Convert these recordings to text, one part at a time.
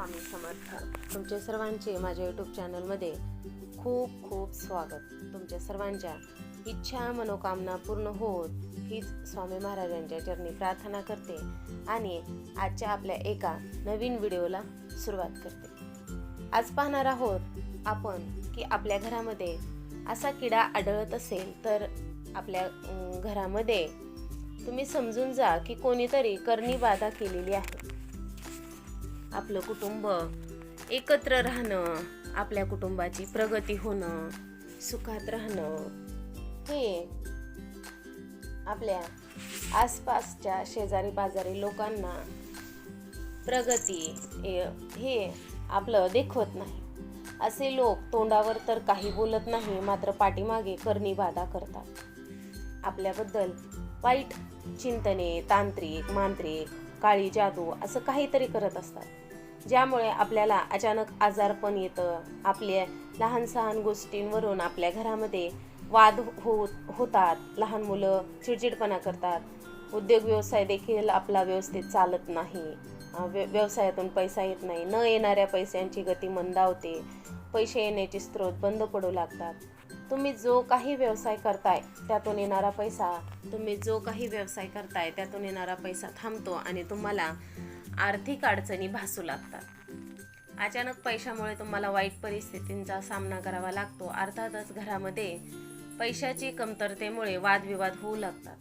स्वामी समर्थ. तुमचे सर्वांचे माझ्या यूट्यूब चॅनलमध्ये खूप खूप स्वागत. तुमच्या सर्वांच्या इच्छा मनोकामना पूर्ण होत हीच स्वामी महाराजांच्या चरणी प्रार्थना करते आणि आजच्या आपल्या एका नवीन व्हिडिओला सुरुवात करते. आज पाहणार आहोत आपण की आपल्या घरामध्ये असा किडा आढळत असेल तर आपल्या घरामध्ये तुम्ही समजून जा की कोणीतरी करणी बाधा केलेली आहे. आपलं कुटुंब एकत्र राहणं आपल्या कुटुंबाची प्रगती होणं सुखात राहणं हे आपल्या आसपासच्या शेजारी पाजारी लोकांना प्रगती हे- आपलं देखवत नाही. असे लोक तोंडावर तर काही बोलत नाही मात्र पाठीमागे करणी बाधा करतात. आपल्याबद्दल वाईट चिंतने तांत्रिक मांत्रिक काळी जादू असं काहीतरी करत असतात. ज्यामुळे आपल्याला अचानक आजारपण येतं. आपल्या लहान सहान गोष्टींवरून आपल्या घरामध्ये वाद होत होतात. लहान मुलं चिडचिडपणा करतात. उद्योग व्यवसाय देखील आपला व्यवस्थित चालत नाही. व्य व्यवसायातून पैसा येत नाही. न येणाऱ्या पैशांची गती मंदावते. पैसे येण्याचे स्रोत बंद पडू लागतात. तुम्ही जो काही व्यवसाय करताय त्यातून येणारा पैसा तुम्ही जो काही व्यवसाय करताय त्यातून येणारा पैसा थांबतो आणि तुम्हाला आर्थिक अडचणी भासू लागतात. अचानक पैशामुळे तुम्हाला वाईट परिस्थितींचा सामना करावा लागतो. अर्थातच घरामध्ये पैशाची कमतरतेमुळे वादविवाद होऊ लागतात.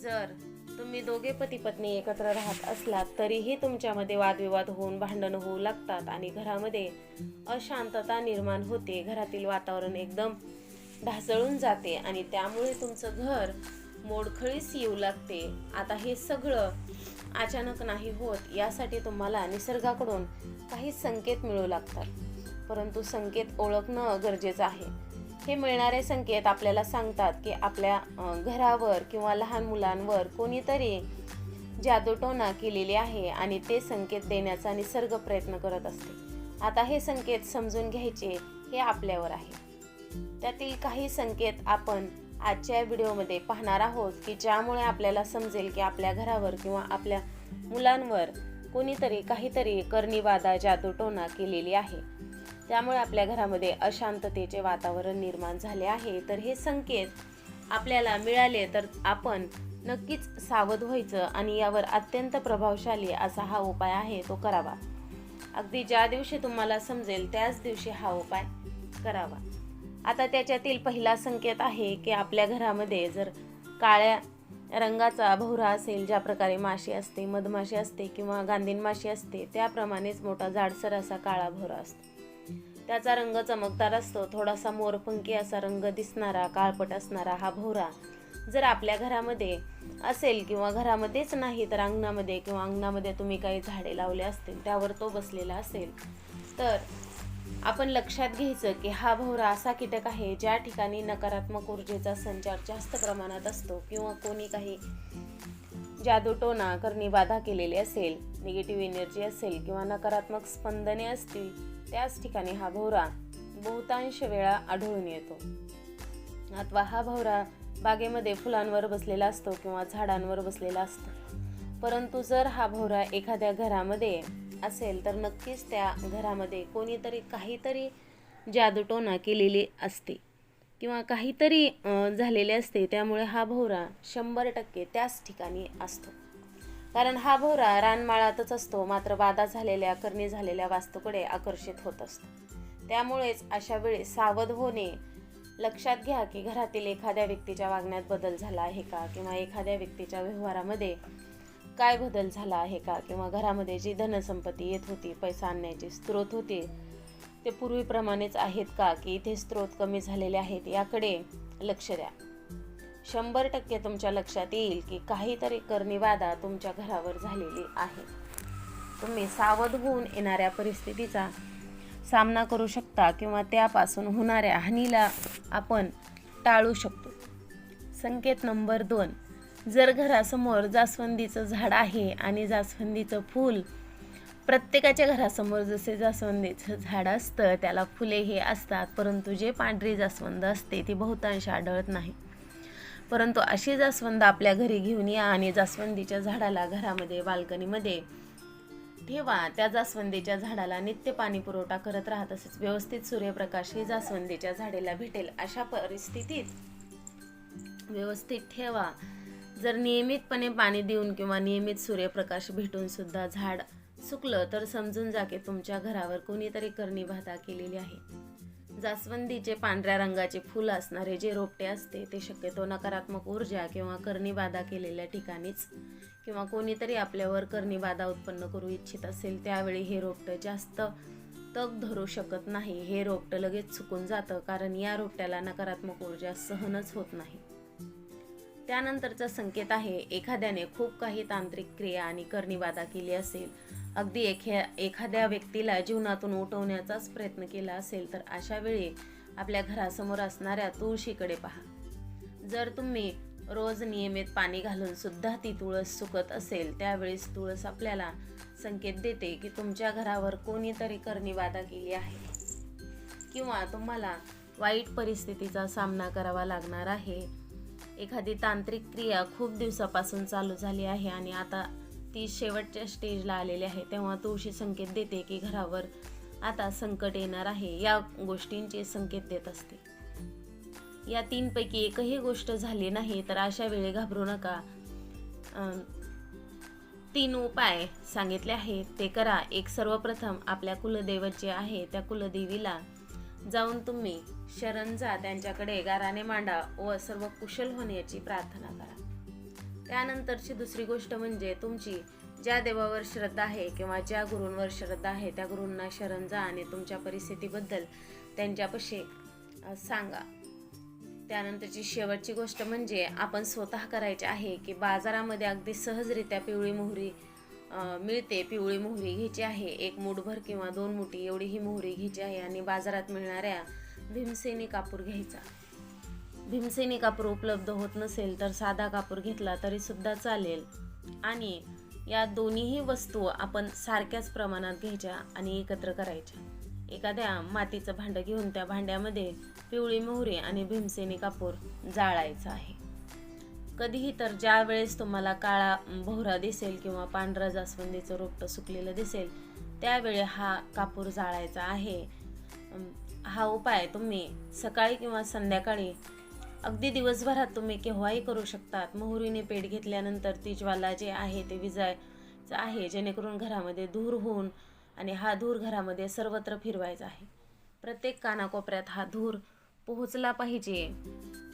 जर तुम्ही दोघे पती पत्नी एकत्र राहत असलात तरीही तुमच्यामध्ये वादविवाद होऊन भांडणं होऊ लागतात आणि घरामध्ये अशांतता निर्माण होते. घरातील वातावरण एकदम ढासळून जाते आणि त्यामुळे तुमचं घर मोडखळीस येऊ लागते. आता हे सगळं अचानक नाही होत यासाठी तुम्हाला निसर्गाकडून काही संकेत मिळू लागतात. परंतु संकेत ओळखणं गरजेचं आहे. हे मिळणारे संकेत आपल्याला सांगतात की आपल्या घरावर किंवा लहान मुलांवर कोणीतरी जादूटोना केलेली आहे आणि ते संकेत देण्याचा निसर्ग प्रयत्न करत असते. आता हे संकेत समजून घ्यायचे हे आपल्यावर आहे. त्यातील काही संकेत आपण आजच्या व्हिडिओमध्ये पाहणार आहोत की ज्यामुळे आपल्याला समजेल की आपल्या घरावर किंवा आपल्या मुलांवर कोणीतरी काहीतरी करणीवादा जादूटोना केलेली आहे. त्यामुळे आपल्या घरामध्ये अशांततेचे वातावरण निर्माण झाले आहे. तर हे संकेत आपल्याला मिळाले तर आपण नक्कीच सावध व्हायचं आणि यावर अत्यंत प्रभावशाली असा हा उपाय आहे तो करावा. अगदी ज्या दिवशी तुम्हाला समजेल त्याच दिवशी हा उपाय करावा. आता त्याच्यातील पहिला संकेत आहे की आपल्या घरामध्ये जर काळ्या रंगाचा भोवरा असेल ज्या प्रकारे माशी असते मधमाशी असते किंवा गांधीन माशी असते त्याप्रमाणेच मोठा जाडसर असा काळा भोवरा असतो. त्याचा रंग चमकदार असतो थोडासा मोरपंखी असा रंग दिसणारा काळपट असणारा हा भोवरा जर आपल्या घरामध्ये असेल किंवा घरामध्येच नाही तर अंगणामध्ये किंवा अंगणामध्ये तुम्ही काही झाडे लावले असतील त्यावर तो बसलेला असेल तर आपण लक्षात घ्यायचं की हा भोवरा असा कीटक आहे ज्या ठिकाणी नकारात्मक ऊर्जेचा संचार जास्त प्रमाणात असतो किंवा कोणी काही जादूटोना करणी बाधा केलेली असेल निगेटिव्ह एनर्जी असेल किंवा नकारात्मक स्पंदने असतील त्याच ठिकाणी हा भोवरा बहुतांश वेळा आढळून येतो. अथवा हा भोवरा बागेमध्ये फुलांवर बसलेला असतो किंवा झाडांवर बसलेला असतो. परंतु जर हा भोवरा एखाद्या घरामध्ये असेल तर नक्कीच त्या घरामध्ये कोणीतरी काहीतरी जादूटोना केलेली असते. किंवा काहीतरी झालेले असते. त्यामुळे हा भोवरा शंभर टक्के त्याच ठिकाणी असतो. कारण हा भोवरा रानमाळातच असतो. मात्र बाधा झालेल्या करणी झालेल्या वास्तूकडे आकर्षित होत असतो. त्यामुळेच अशा वेळी सावध होणे लक्षात घ्या की घरातील एखाद्या व्यक्तीच्या वागण्यात बदल झाला आहे का? किंवा एखाद्या व्यक्तीच्या व्यवहारामध्ये काय बदल झाला आहे का? किंवा घरामध्ये जी धनसंपत्ती येत होती पैसा आणण्याचे स्रोत होते ते पूर्वीप्रमाणेच आहेत का? की इथे स्रोत कमी झालेले आहेत याकडे लक्ष द्या. शंभर टक्के तुमच्या लक्षात येईल की काहीतरी करणीवादा तुमच्या घरावर झालेली आहे. तुम्ही सावध होऊन येणाऱ्या परिस्थितीचा सामना करू शकता किंवा त्यापासून होणाऱ्या हानीला आपण टाळू शकतो. संकेत नंबर दोन. जर घरासमोर जास्वंदीचं झाड आहे आणि जास्वंदीचं फूल प्रत्येकाच्या घरासमोर जसे जास्वंदीचं झाड असतं त्याला फुले हे असतात परंतु जे पांढरी जास्वंद असते ती बहुतांश आढळत नाही. परंतु अशी जास्वंद आपल्या घरी घेऊन या आणि जास्वंदीच्या झाडाला घरामध्ये बाल्कनीमध्ये ठेवा. त्या जास्वंदीच्या झाडाला नित्य पाणी पुरवठा करत राहा. तसेच व्यवस्थित सूर्यप्रकाश ही जास्वंदीच्या झाडेला भेटेल. अशा परिस्थितीत व्यवस्थित ठेवा. जर नियमितपणे पाणी देऊन किंवा नियमित सूर्यप्रकाश भेटून सुद्धा झाड सुकलं तर समजून जा की तुमच्या घरावर कोणीतरी करणीबाधा केलेली आहे. जास्वंदीचे पांढऱ्या रंगाचे फुल असणारे जे रोपटे असते ते शक्यतो नकारात्मक ऊर्जा किंवा करणीबाधा केलेल्या ठिकाणीच किंवा कोणीतरी आपल्यावर करणीबाधा उत्पन्न करू इच्छित असेल त्यावेळी हे रोपटं जास्त तग धरू शकत नाही. हे रोपटं लगेच चुकून जातं कारण या रोपट्याला नकारात्मक ऊर्जा सहनच होत नाही. त्यानंतरचा संकेत आहे एखाद्याने खूप काही तांत्रिक क्रिया आणि करणीवादा केली असेल. अगदी एख्या एखाद्या व्यक्तीला जीवनातून उठवण्याचाच प्रयत्न केला असेल तर अशा वेळी आपल्या घरासमोर असणाऱ्या तुळशीकडे पहा. जर तुम्ही रोज नियमित पाणी घालून सुद्धा ती तुळस सुकत असेल त्यावेळेस तुळस आपल्याला संकेत देते की तुमच्या घरावर कोणीतरी करणीवादा केली आहे. किंवा तुम्हाला वाईट परिस्थितीचा सामना करावा लागणार आहे. एखादी तांत्रिक क्रिया खूप दिवसापासून चालू झाली आहे आणि आता ती शेवटच्या स्टेजला आलेली आहे. तेव्हा तुळशी संकेत देते की घरावर आता संकट येणार आहे या गोष्टींचे संकेत देत असते. या तीनपैकी एकही गोष्ट झाली नाही तर अशा वेळी घाबरू नका. तीन उपाय सांगितले आहेत. ते करा. एक सर्वप्रथम आपल्या कुलदेवत जे आहे त्या कुलदेवीला जाऊन तुम्ही शरण जा त्यांच्याकडे गाराने मांडा व सर्व कुशल होण्याची प्रार्थना करा. त्यानंतरची दुसरी गोष्ट म्हणजे तुमची ज्या देवावर श्रद्धा आहे किंवा ज्या गुरूंवर श्रद्धा आहे त्या गुरूंना शरण जा आणि तुमच्या परिस्थितीबद्दल त्यांच्यापाशी सांगा. त्यानंतरची शेवटची गोष्ट म्हणजे आपण स्वतः करायचे आहे की बाजारामध्ये अगदी सहजरित्या पिवळी मोहरी मिळते पिवळी मोहरी घ्यायची आहे. एक मुठभर किंवा दोन मुठी एवढी ही मोहरी घ्यायची आहे आणि बाजारात मिळणाऱ्या भीमसेनी कापूर घ्यायचा. भीमसेनी कापूर उपलब्ध होत नसेल तर साधा कापूर घेतला तरी सुद्धा चालेल. आणि या दोन्हीही वस्तू आपण सारख्याच प्रमाणात घ्यायच्या आणि एकत्र करायच्या. एखाद्या मातीचं भांडं घेऊन त्या भांड्यामध्ये पिवळी मोहरी आणि भीमसेनी कापूर जाळायचा आहे. कधीही तर ज्या वेळेस तुम्हाला काळा भोवरा दिसेल किंवा पांढरा जास्वंदीचं रोपटं सुकलेलं दिसेल त्यावेळी हा कापूर जाळायचा आहे. हा उपाय तुम्ही सकाळी किंवा संध्याकाळी अगदी दिवसभरात तुम्ही केव्हाही करू शकतात. मोहरीने पेट घेतल्यानंतर ती ज्वाला जे आहे ते विजायचं आहे जेणेकरून घरामध्ये धूर होऊन आणि हा धूर घरामध्ये सर्वत्र फिरवायचा आहे. प्रत्येक कानाकोपऱ्यात हा धूर पोहोचला पाहिजे.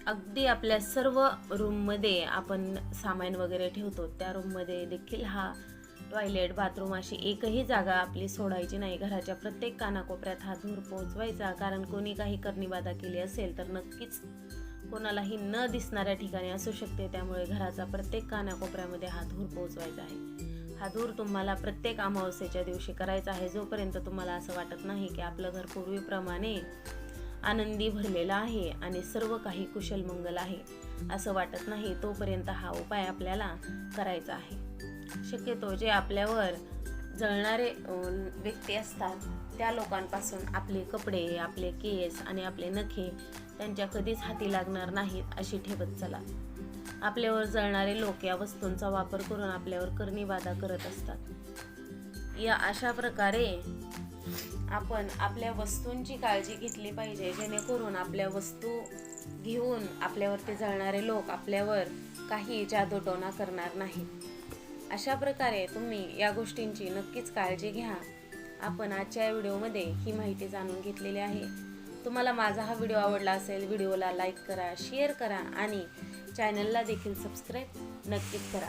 अगदी आपल्या सर्व रूममध्ये आपण सामान वगैरे ठेवतो. त्या रूममध्ये देखील हा टॉयलेट बाथरूम अशी एकही जागा आपली सोडायची नाही. घराच्या प्रत्येक कानाकोपऱ्यात हा धूर पोहोचवायचा कारण कोणी काही करणीबाधा केली असेल तर नक्कीच कोणालाही न दिसणाऱ्या ठिकाणी असू शकते. त्यामुळे घराचा प्रत्येक कानाकोपऱ्यामध्ये हा धूर पोहोचवायचा आहे. हा धूर तुम्हाला प्रत्येक अमावस्येच्या दिवशी करायचा आहे. जोपर्यंत तुम्हाला असं वाटत नाही की आपलं घर पूर्वीप्रमाणे आनंदी भरलेला आहे आणि सर्व काही कुशल मंगल आहे. असं वाटत नाही तोपर्यंत हा उपाय आपल्याला करायचा आहे. शक्यतो जे आपल्यावर जळणारे व्यक्ती असतात त्या लोकांपासून आपले कपडे आपले केस आणि आपले नखे त्यांच्या कधीच हाती लागणार नाहीत अशी ठेवत चला. आपल्यावर जळणारे लोक या वस्तूंचा वापर करून आपल्यावर करणीबाधा करत असतात. या अशा प्रकारे आपण आपल्या वस्तूंची काळजी घेतली पाहिजे जेणेकरून आपल्या वस्तू घेऊन आपल्यावरती जळणारे लोक आपल्यावर काही जादूटोना करणार नाही अशा प्रकारे तुम्ही या गोष्टींची नक्कीच काळजी घ्या. आपण आजच्या व्हिडिओमध्ये ही माहिती जाणून घेतलेली आहे. तुम्हाला माझा हा व्हिडिओ आवडला असेल व्हिडिओला लाईक करा शेअर करा आणि चॅनलला देखील सबस्क्राईब नक्कीच करा.